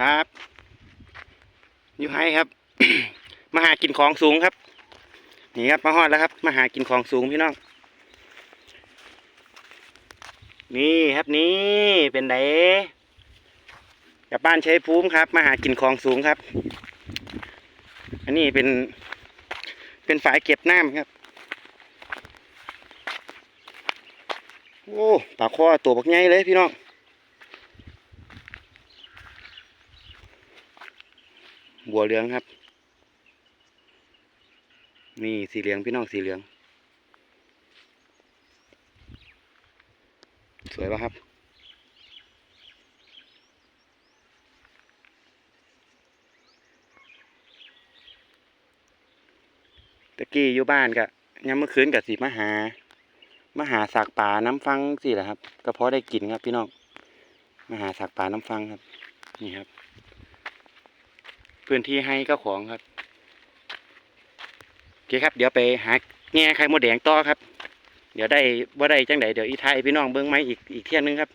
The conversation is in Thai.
ครับอยู่ไฮครับ มาหากินของสูงครับ นี่ครับมาฮอดแล้วครับ มาหากินของสูงพี่น้อง นี่ครับนี่เป็นไดกับบ้านใช้ภูมิครับ มาหากินของสูงครับ อันนี้เป็น เป็นฝายเก็บน้ำครับ โอ้ปลาคอตัวบักใหญ่เลยพี่น้อง บัวเหลืองครับ นี่สีเหลืองพี่น้องสีเหลือง สวยป่ะครับ ตะกี้อยู่บ้านกะยังเมื่อคืนกับสีมหา มหาสากป่าน้ำฟังสิแหละครับ ก็เพราะได้กินครับพี่น้อง มหาสากป่าน้ำฟังครับ นี่ครับ พื้นที่ให้ก็ของครับโอเคครับ เดี๋ยวไปหาแง่ไข่มดแดงต่อครับ เดี๋ยวได้ว่าได้จังไดเดี๋ยวอีไทยพี่น้องเบิ้งไม้อีกอีกเที่ยงนึงครับ